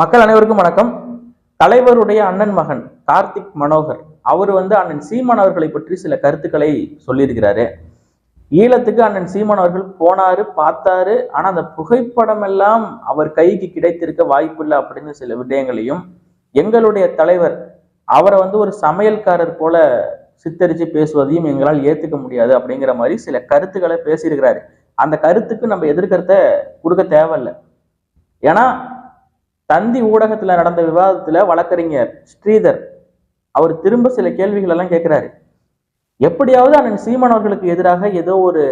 மக்கள் அனைவருக்கும் வணக்கம். தலைவருடைய அண்ணன் மகன் கார்த்திக் மனோகர் அவர் வந்து அண்ணன் சீமான் அவர்களை பற்றி சில கருத்துக்களை சொல்லியிருக்கிறாரு. ஈழத்துக்கு அண்ணன் சீமான் அவர்கள் போனாரு பார்த்தாரு. ஆனா அந்த புகைப்படம் எல்லாம் அவர் கைக்கு கிடைத்திருக்க வாய்ப்பில்லை அப்படின்னு சில விடயங்களையும் எங்களுடைய தலைவர் அவரை வந்து ஒரு சமையல்காரர் போல சித்தரிச்சு பேசுவதையும் எங்களால் ஏத்துக்க முடியாது அப்படிங்கிற மாதிரி சில கருத்துக்களை பேசியிருக்கிறாரு. அந்த கருத்துக்கு நம்ம எதிர்கருத்தை கொடுக்க தேவையில்லை. ஏன்னா தந்தி ஊடகத்துல நடந்த விவாதத்துல வழக்கறிஞர் ஸ்ரீதர் அவர் திரும்ப சில கேள்விகள் எல்லாம் கேட்கிறாரு எப்படியாவது அண்ணன் சீமானவர்களுக்கு எதிராக ஏதோ ஒரு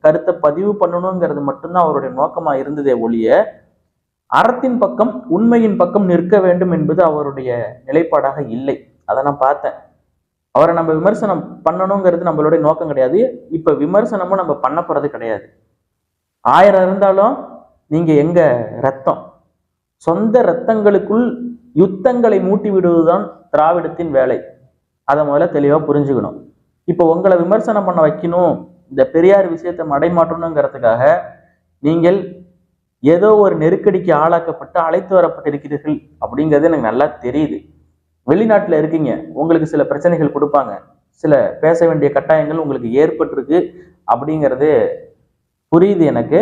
கருத்தை பதிவு பண்ணணுங்கிறது மட்டும்தான் அவருடைய நோக்கமா இருந்ததே ஒழிய அறத்தின் பக்கம் உண்மையின் பக்கம் நிற்க வேண்டும் என்பது அவருடைய நிலைப்பாடாக இல்லை. அதை நான் பார்த்தேன். அவரை நம்ம விமர்சனம் பண்ணணுங்கிறது நம்மளுடைய நோக்கம் கிடையாது. இப்ப விமர்சனமும் நம்ம பண்ண போறது கிடையாது. ஆயிரம் இருந்தாலும் நீங்க எங்க ரத்தம்? சொந்த ரத்தங்களுக்குள் யுத்தங்களை மூட்டி விடுவதுதான் திராவிடத்தின் வேலை. அதை முதல்ல தெளிவா புரிஞ்சுக்கணும். இப்போ உங்களை விமர்சனம் பண்ண வைக்கணும் இந்த பெரியார் விஷயத்தை மடைமாற்றணுங்கிறதுக்காக நீங்கள் ஏதோ ஒரு நெருக்கடிக்கு ஆளாக்கப்பட்டு அழைத்து வரப்பட்டிருக்கிறீர்கள் அப்படிங்கிறது எனக்கு நல்லா தெரியுது. வெளிநாட்டில் இருக்கீங்க உங்களுக்கு சில பிரச்சனைகள் கொடுப்பாங்க. சில பேச வேண்டிய கட்டாயங்கள் உங்களுக்கு ஏற்பட்டிருக்கு அப்படிங்கிறது புரியுது எனக்கு.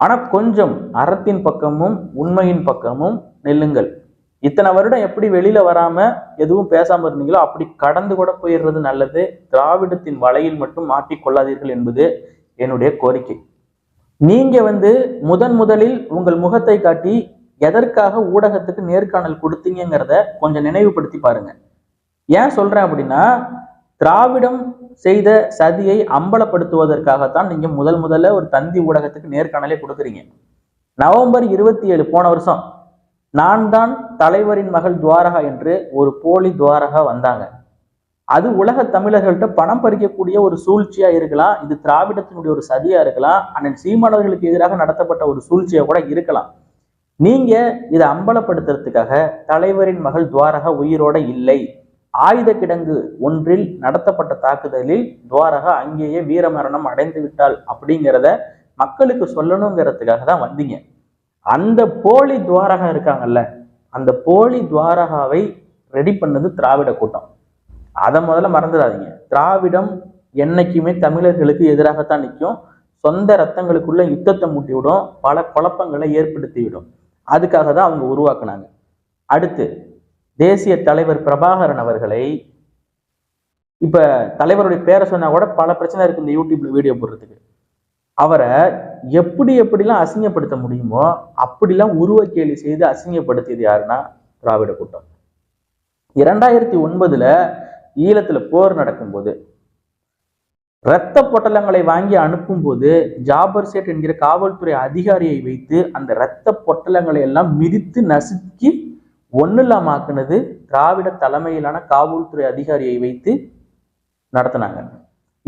ஆனால் கொஞ்சம் அறத்தின் பக்கமும் உண்மையின் பக்கமும் நெல்லுங்கள். இத்தனை வருடம் எப்படி வெளியில வராம எதுவும் பேசாம இருந்தீங்களோ அப்படி கடந்து கூட போயிடுறது நல்லது. திராவிடத்தின் வலையில் மட்டும் மாட்டிக்கொள்ளாதீர்கள் என்பது என்னுடைய கோரிக்கை. நீங்க வந்து முதன் முதலில் உங்கள் முகத்தை காட்டி எதற்காக ஊடகத்துக்கு நேர்காணல் கொடுத்தீங்கிறத கொஞ்சம் நினைவுபடுத்தி பாருங்க. ஏன் சொல்றேன் அப்படின்னா திராவிடம் செய்த சதியை அம்பலப்படுத்துவதற்காகத்தான் நீங்க முதல் முதல்ல ஒரு தந்தி ஊடகத்துக்கு நேர்காணலே கொடுக்குறீங்க. நவம்பர் இருபத்தி ஏழு போன வருஷம் நான் தான் தலைவரின் மகள் துவாரகா என்று ஒரு போலி துவாரகா வந்தாங்க. அது உலக தமிழர்கள்ட்ட பணம் பறிக்கக்கூடிய ஒரு சூழ்ச்சியா இருக்கலாம் இது திராவிடத்தினுடைய ஒரு சதியா இருக்கலாம் அண்ணன் சீமானவர்களுக்கு எதிராக நடத்தப்பட்ட ஒரு சூழ்ச்சியா கூட இருக்கலாம். நீங்க இதை அம்பலப்படுத்துறதுக்காக தலைவரின் மகள் துவாரகா உயிரோட இல்லை. ஆயுத கிடங்கு ஒன்றில் நடத்தப்பட்ட தாக்குதலில் துவாரகா அங்கேயே வீரமரணம் அடைந்து விட்டாள் அப்படிங்கிறத மக்களுக்கு சொல்லணுங்கிறதுக்காக தான் வந்தீங்க. அந்த போலி துவாரகா இருக்காங்கல்ல அந்த போலி துவாரகாவை ரெடி பண்ணது திராவிட கூட்டம். அதை முதல்ல மறந்துடாதீங்க. திராவிடம் என்னைக்குமே தமிழர்களுக்கு எதிராகத்தான் நிற்கும். சொந்த ரத்தங்களுக்குள்ள யுத்தத்தை மூட்டி விடும் பல குழப்பங்களை ஏற்படுத்தி விடும் அதுக்காக தான் அவங்க உருவாக்குனாங்க. அடுத்து தேசிய தலைவர் பிரபாகரன் அவர்களை இப்ப தலைவருடைய பேரை சொன்னா கூட பல பிரச்சனை இருக்கு இந்த யூடியூப்ல வீடியோ போடுறதுக்கு. அவரை எப்படி எப்படிலாம் அசிங்கப்படுத்த முடியுமோ அப்படிலாம் உருவ கேலி செய்து அசிங்கப்படுத்தியது யாருன்னா திராவிட கூட்டம். இரண்டாயிரத்தி ஒன்பதுல ஈழத்துல போர் நடக்கும்போது இரத்த பொட்டலங்களை வாங்கி அனுப்பும்போது ஜாபர் சேட் என்கிற காவல்துறை அதிகாரியை வைத்து அந்த இரத்த பொட்டலங்களை எல்லாம் மிதித்து நசுக்கி ஒன்னில்லாமாக்குனது திராவிட தலைமையிலான காவல்துறை அதிகாரியை வைத்து நடத்தினாங்க.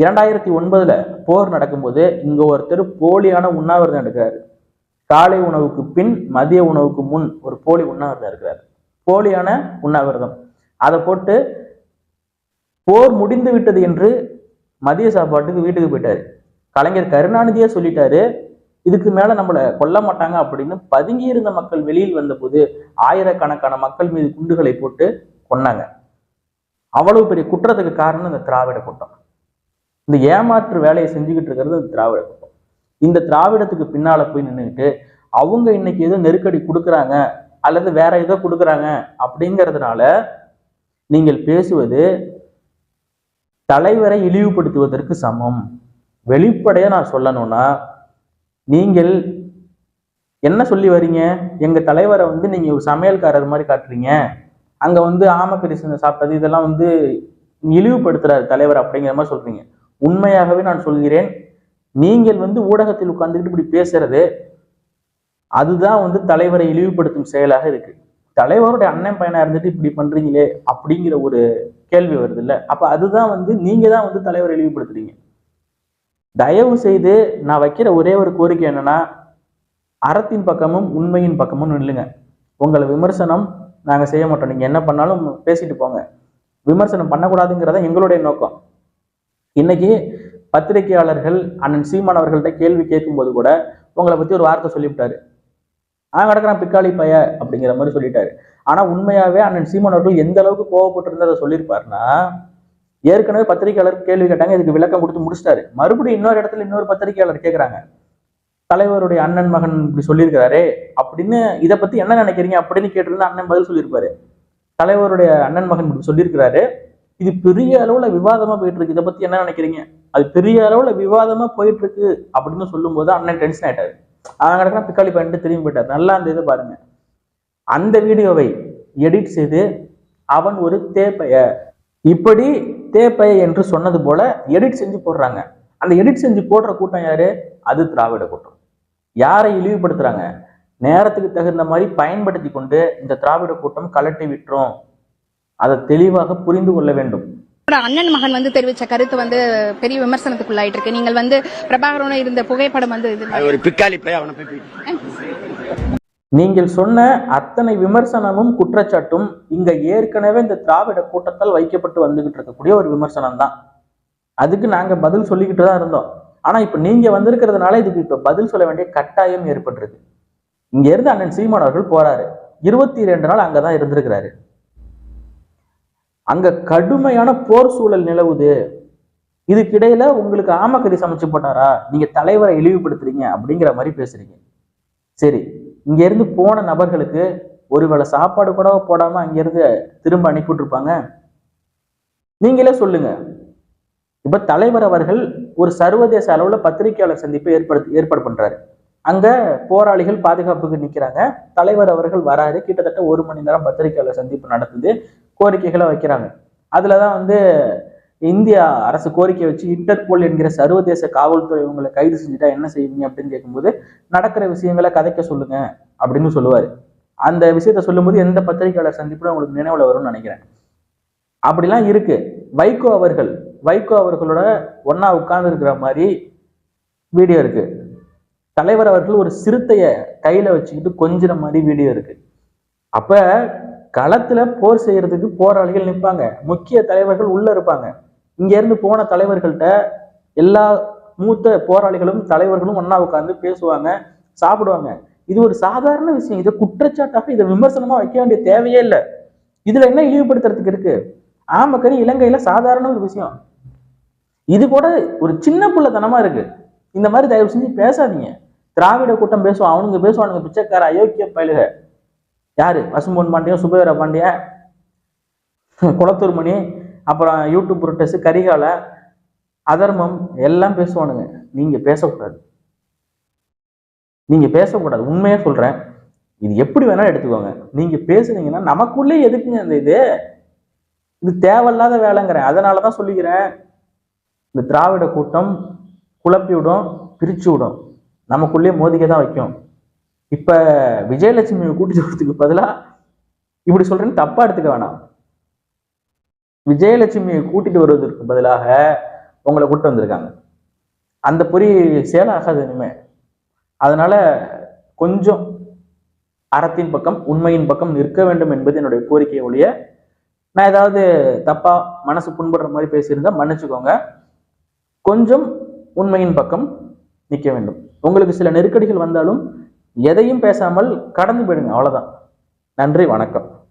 இரண்டாயிரத்தி ஒன்பதுல போர் நடக்கும்போது இங்க ஒருத்தர் போலியான உண்ணாவிரதம் எடுக்கிறாரு. காலை உணவுக்கு பின் மதிய உணவுக்கு முன் ஒரு போலி உண்ணாவிரதம் இருக்கிறார் போலியான உண்ணாவிரதம். அதை போட்டு போர் முடிந்து விட்டது என்று மதிய சாப்பாட்டுக்கு வீட்டுக்கு போயிட்டாரு. கலைஞர் கருணாநிதியே சொல்லிட்டாரு இதுக்கு மேல நம்மளை கொல்ல மாட்டாங்க அப்படின்னு பதுங்கி இருந்த மக்கள் வெளியில் வந்தபோது ஆயிரக்கணக்கான மக்கள் மீது குண்டுகளை போட்டு கொன்னாங்க. அவ்வளவு பெரிய குற்றத்துக்கு காரணம் இந்த திராவிட கூட்டம். இந்த ஏமாற்று வேலையை செஞ்சுக்கிட்டு இருக்கிறது இந்த திராவிட கூட்டம். இந்த திராவிடத்துக்கு பின்னால போய் நின்றுக்கிட்டு அவங்க இன்னைக்கு ஏதோ நெருக்கடி கொடுக்குறாங்க அல்லது வேற ஏதோ கொடுக்குறாங்க அப்படிங்கிறதுனால நீங்கள் பேசுவது தலைவரை இழிவுபடுத்துவதற்கு சமம். வெளிப்படையா நான் சொல்லணும்னா நீங்கள் என்ன சொல்லி வரீங்க? எங்க தலைவரை வந்து நீங்க ஒரு சமையல்காரர் மாதிரி காட்டுறீங்க. அங்க வந்து ஆமக்கரிசனை சாப்பிட்டது இதெல்லாம் வந்து இழிவுபடுத்துறாரு தலைவர் அப்படிங்கிற மாதிரி சொல்றீங்க. உண்மையாகவே நான் சொல்கிறேன். நீங்கள் வந்து ஊடகத்தில் உட்கார்ந்துக்கிட்டு இப்படி பேசுறது அதுதான் வந்து தலைவரை இழிவுபடுத்தும் செயலாக இருக்கு. தலைவருடைய அண்ணன் பையனா இருந்துட்டு இப்படி பண்றீங்களே அப்படிங்கிற ஒரு கேள்வி வருது இல்ல அப்ப அதுதான் வந்து நீங்க தான் வந்து தலைவரை இழிவுபடுத்துறீங்க. தயவு செய்து நான் வைக்கிற ஒரே ஒரு கோரிக்கை என்னன்னா அறத்தின் பக்கமும் உண்மையின் பக்கமும் நில்லுங்க. உங்களை விமர்சனம் நாங்கள் செய்ய மாட்டோம். நீங்கள் என்ன பண்ணாலும் பேசிட்டு போங்க. விமர்சனம் பண்ணக்கூடாதுங்கிறத எங்களுடைய நோக்கம். இன்னைக்கு பத்திரிகையாளர்கள் அண்ணன் சீமான் அவர்கள்ட்ட கேள்வி கேட்கும்போது கூட உங்களை பற்றி ஒரு வார்த்தை சொல்லிவிட்டாரு. நான் கிடக்குறான் பிக்காளி பைய அப்படிங்கிற மாதிரி சொல்லிட்டாரு. ஆனால் உண்மையாகவே அண்ணன் சீமான் அவர்கள் எந்த அளவுக்கு கோவப்பட்டிருந்ததை சொல்லியிருப்பாருன்னா ஏற்கனவே பத்திரிகையாளர் கேள்வி கேட்டாங்க இதுக்கு விளக்கம் கொடுத்து முடிச்சிட்டாரு. மறுபடியும் இன்னொரு இடத்துல இன்னொரு பத்திரிகையாளர் கேட்குறாங்க தலைவருடைய அண்ணன் மகன் இப்படி சொல்லியிருக்கிறாரே அப்படின்னு இதை பத்தி என்ன நினைக்கிறீங்க அப்படின்னு கேட்டிருந்தா அண்ணன் பதில் சொல்லியிருப்பாரு. தலைவருடைய அண்ணன் மகன் இப்படி சொல்லியிருக்கிறாரு. இது பெரிய அளவுல விவாதமா போயிட்டு இருக்கு இதை பத்தி என்ன நினைக்கிறீங்க? அது பெரிய அளவுல விவாதமா போயிட்டு இருக்கு அப்படின்னு சொல்லும்போது அண்ணன் டென்ஷன் ஆயிட்டாரு. அவன் கிடக்குறான் பிக்காளி பண்ணிட்டு திரும்பி போயிட்டார். நல்லா அந்த இதை பாருங்க. அந்த வீடியோவை எடிட் செய்து அவன் ஒரு தேப்பைய இப்படி தேப்பைய என்று சொன்னது போல எடிட் செஞ்சு போடுறாங்க. அந்த எடிட் செஞ்சு போடுற கூட்டம் யாரு? அது திராவிட கூட்டம். யாரை இழிவுபடுத்துறாங்க? நேரத்துக்கு தகுந்த மாதிரி பயன்படுத்தி கொண்டு இந்த திராவிட கூட்டம் கலட்டி விட்டுரும். அதை தெளிவாக புரிந்து கொள்ள வேண்டும். அண்ணன் மகன் வந்து தெரிவிச்ச கருத்து வந்து பெரிய விமர்சனத்துக்குள்ளாயிட்டு இருக்கு நீங்கள் வந்து பிரபாகரனோட இருந்த புகைப்படம் வந்து ஒரு பிக்காளி போய் அவனை போய் நீங்கள் சொன்ன அத்தனை விமர்சனமும் குற்றச்சாட்டும் இங்க ஏற்கனவே இந்த திராவிட கூட்டத்தால் வைக்கப்பட்டு வந்துகிட்டு இருக்கக்கூடிய ஒரு விமர்சனம் தான் அதுக்கு நாங்க பதில் சொல்லிக்கிட்டு தான் இருந்தோம். ஆனா இப்ப நீங்க வந்திருக்கிறதுனால இதுக்கு இப்ப பதில் சொல்ல வேண்டிய கட்டாயம் ஏற்பட்டிருக்கு. இங்க இருந்து அண்ணன் சீமான் அவர்கள் போறாரு. இருபத்தி ரெண்டு நாள் அங்கதான் இருந்திருக்கிறாரு. அங்க கடுமையான போர் சூழல் நிலவுது. இதுக்கிடையில உங்களுக்கு ஆமக்கறி சமைச்சு போட்டாரா? நீங்க தலைவரை இழிவுபடுத்துறீங்க அப்படிங்கிற மாதிரி பேசுறீங்க. சரி இங்க இருந்து போன நபர்களுக்கு ஒருவேளை சாப்பாடு கூட போடாம அங்கேருந்து திரும்ப அனுப்பிவிட்டுருப்பாங்க. நீங்களே சொல்லுங்க. இப்போ தலைவர் அவர்கள் ஒரு சர்வதேச அளவுல பத்திரிகையாளர் சந்திப்பை ஏற்படுத்தி ஏற்பாடு பண்றாரு. அங்க போராளிகள் பாதுகாப்புக்கு நிக்கிறாங்க. தலைவர் அவர்கள் வராரு. கிட்டத்தட்ட ஒரு மணி நேரம் பத்திரிகையாளர் சந்திப்பு நடத்துது கோரிக்கைகளை வைக்கிறாங்க. அதுலதான் வந்து இந்திய அரசு கோரிக்கை வச்சு இன்டர்போல் என்கிற சர்வதேச காவல்துறை உங்களை கைது செஞ்சுட்டா என்ன செய்வீங்க அப்படின்னு கேட்கும்போது நடக்கிற விஷயங்களை கதைக்க சொல்லுங்க அப்படின்னு சொல்லுவாரு. அந்த விஷயத்த சொல்லும்போது எந்த பத்திரிகையாளர் சந்திப்பும் உங்களுக்கு நினைவுல வரும்னு நினைக்கிறேன். அப்படிலாம் இருக்கு. வைகோ அவர்கள் வைகோ அவர்களோட ஒன்னா உட்கார்ந்து இருக்கிற மாதிரி வீடியோ இருக்கு. தலைவர் அவர்கள் ஒரு சிறுத்தைய கையில வச்சுக்கிட்டு கொஞ்சிற மாதிரி வீடியோ இருக்கு. அப்ப களத்துல போர் செய்யறதுக்கு போராளிகள் நிற்பாங்க முக்கிய தலைவர்கள் உள்ள இருப்பாங்க. இங்கேருந்து போன தலைவர்கள்ட்ட எல்லா மூத்த போராளிகளும் தலைவர்களும் ஒன்னா உட்காந்து பேசுவாங்க சாப்பிடுவாங்க. இது ஒரு சாதாரண விஷயம். இதை குற்றச்சாட்டாக இதை விமர்சனமா வைக்க வேண்டிய தேவையே இல்லை. இதுல என்ன இழிவுபடுத்துறதுக்கு இருக்கு? ஆமக்கறி இலங்கையில சாதாரண ஒரு விஷயம். இது கூட ஒரு சின்ன பிள்ளைத்தனமா இருக்கு. இந்த மாதிரி தயவு செஞ்சு பேசாதீங்க. திராவிட கூட்டம் பேசுவான் அவனுங்க பேசுவானுங்க பிச்சைக்கார அயோக்கிய பயிலுக. யாரு? பசும்பொன் பாண்டியன் சுபவீர பாண்டியன்? குளத்தூர் மணி அப்புறம் யூடியூப் புரட்டஸ் கரிகால அதர்மம் எல்லாம் பேசுவானுங்க. நீங்க பேசக்கூடாது. நீங்க பேசக்கூடாது. உண்மையா சொல்றேன். இது எப்படி வேணாலும் எடுத்துக்கோங்க. நீங்க பேசுனீங்கன்னா நமக்குள்ளே எதுக்குங்க அந்த இது? இது தேவையில்லாத வேலைங்கிறேன். அதனாலதான் சொல்லிக்கிறேன். இந்த திராவிட கூட்டம் குழப்பி விடும் பிரிச்சு விடும். நமக்குள்ளே மோதிக்க தான் வைக்கும். இப்ப விஜயலட்சுமியை கூட்டி வரதுக்கு பதிலா இப்படி சொல்றேன்னு தப்பா எடுத்துக்க வேணாம். விஜயலட்சுமியை கூட்டிட்டு வருவதற்கு பதிலாக உங்களை கூட்டு வந்திருக்காங்க. அந்த பொறி சேலாகாது இனிமே. அதனால கொஞ்சம் அறத்தின் பக்கம் உண்மையின் பக்கம் நிற்க வேண்டும் என்பது என்னுடைய கோரிக்கை ஒழிய நான் ஏதாவது தப்பா மனசு புண்படுற மாதிரி பேசியிருந்தா மன்னிச்சுக்கோங்க. கொஞ்சம் உண்மையின் பக்கம் நிற்க வேண்டும். உங்களுக்கு சில நெருக்கடிகள் வந்தாலும் எதையும் பேசாமல் கடந்து போயிடுங்க. அவ்வளவுதான். நன்றி வணக்கம்.